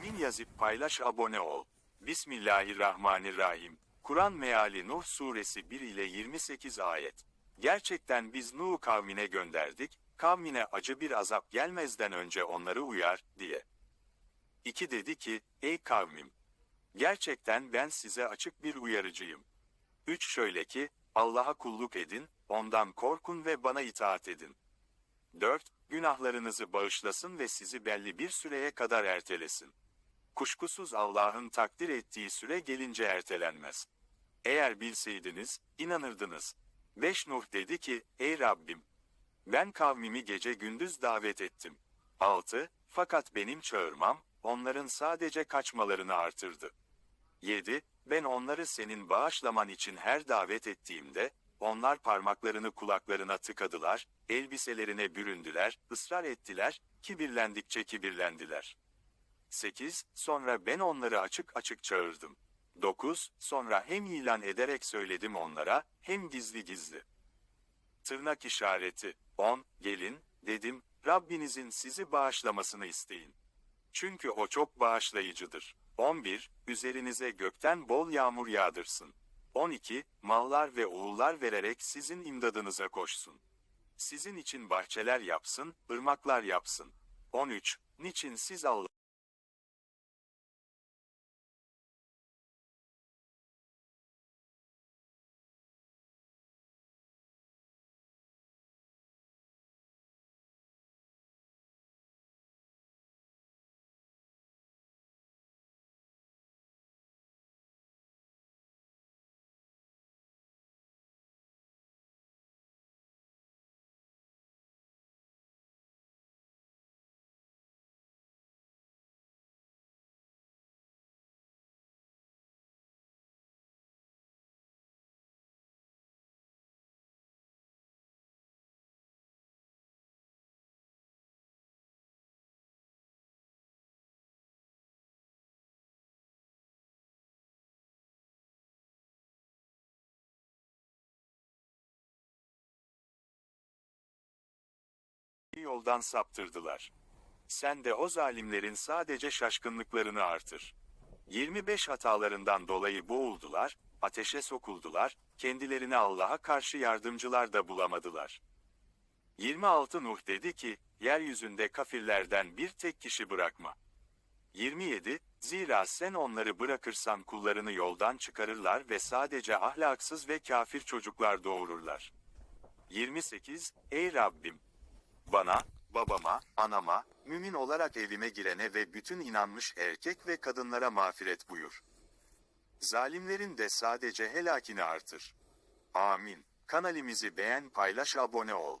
Amin yazıp paylaş abone ol. Bismillahirrahmanirrahim. Kur'an meali Nuh suresi 1 ile 28 ayet. Gerçekten biz Nuh'u kavmine gönderdik, kavmine acı bir azap gelmezden önce onları uyar, diye. 2 dedi ki, ey kavmim! Gerçekten ben size açık bir uyarıcıyım. 3 şöyle ki, Allah'a kulluk edin, ondan korkun ve bana itaat edin. 4. Günahlarınızı bağışlasın ve sizi belli bir süreye kadar ertelesin. Kuşkusuz Allah'ın takdir ettiği süre gelince ertelenmez. Eğer bilseydiniz, inanırdınız. 5 Nuh dedi ki, ey Rabbim! Ben kavmimi gece gündüz davet ettim. 6. Fakat benim çağırmam, onların sadece kaçmalarını artırdı. 7. Ben onları senin bağışlaman için her davet ettiğimde, onlar parmaklarını kulaklarına tıkadılar, elbiselerine büründüler, ısrar ettiler, kibirlendikçe kibirlendiler. 8. Sonra ben onları açık açık çağırdım. 9. Sonra hem ilan ederek söyledim onlara, hem gizli gizli. Tırnak işareti. 10. Gelin, dedim, Rabbinizin sizi bağışlamasını isteyin. Çünkü o çok bağışlayıcıdır. 11. Üzerinize gökten bol yağmur yağdırsın. 12. Mallar ve oğullar vererek sizin imdadınıza koşsun. Sizin için bahçeler yapsın, ırmaklar yapsın. 13. Niçin siz Allah yoldan saptırdılar. Sen de o zalimlerin sadece şaşkınlıklarını artır. 25 hatalarından dolayı boğuldular, ateşe sokuldular, kendilerine Allah'a karşı yardımcılar da bulamadılar. 26 Nuh dedi ki, yeryüzünde kafirlerden bir tek kişi bırakma. 27, zira sen onları bırakırsan kullarını yoldan çıkarırlar ve sadece ahlaksız ve kafir çocuklar doğururlar. 28, ey Rabbim! Bana, babama, anama, mümin olarak evime girene ve bütün inanmış erkek ve kadınlara mağfiret buyur. Zalimlerin de sadece helakini artır. Amin. Kanalimizi beğen paylaş abone ol.